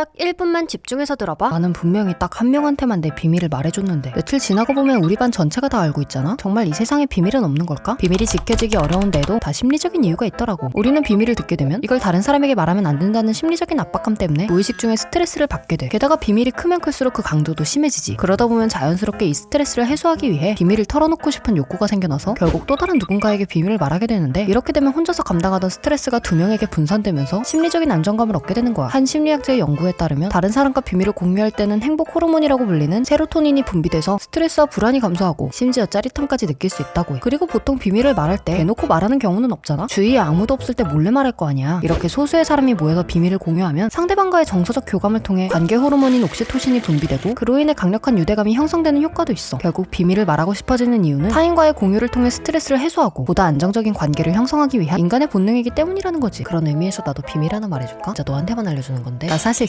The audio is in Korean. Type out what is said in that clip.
딱 1분만 집중해서 들어봐. 나는 분명히 딱 한 명한테만 내 비밀을 말해줬는데 며칠 지나고 보면 우리 반 전체가 다 알고 있잖아? 정말 이 세상에 비밀은 없는 걸까? 비밀이 지켜지기 어려운데도 다 심리적인 이유가 있더라고. 우리는 비밀을 듣게 되면 이걸 다른 사람에게 말하면 안 된다는 심리적인 압박감 때문에 무의식 중에 스트레스를 받게 돼. 게다가 비밀이 크면 클수록 그 강도도 심해지지. 그러다 보면 자연스럽게 이 스트레스를 해소하기 위해 비밀을 털어놓고 싶은 욕구가 생겨나서 결국 또 다른 누군가에게 비밀을 말하게 되는데 이렇게 되면 혼자서 감당하던 스트레스가 두 명에게 분산되면서 심리적인 안정감을 얻게 되는 거야. 한 심리학자의 연구에 따르면 다른 사람과 비밀을 공유할 때는 행복 호르몬이라고 불리는 세로토닌이 분비돼서 스트레스와 불안이 감소하고 심지어 짜릿함까지 느낄 수 있다고 해. 그리고 보통 비밀을 말할 때 대놓고 말하는 경우는 없잖아. 주위에 아무도 없을 때 몰래 말할 거 아니야. 이렇게 소수의 사람이 모여서 비밀을 공유하면 상대방과의 정서적 교감을 통해 관계 호르몬인 옥시토신이 분비되고 그로 인해 강력한 유대감이 형성되는 효과도 있어. 결국 비밀을 말하고 싶어지는 이유는 타인과의 공유를 통해 스트레스를 해소하고 보다 안정적인 관계를 형성하기 위한 인간의 본능이기 때문이라는 거지. 그런 의미에서 나도 비밀 하나 말해줄까? 진짜 너한테만 알려주는 건데 나 사실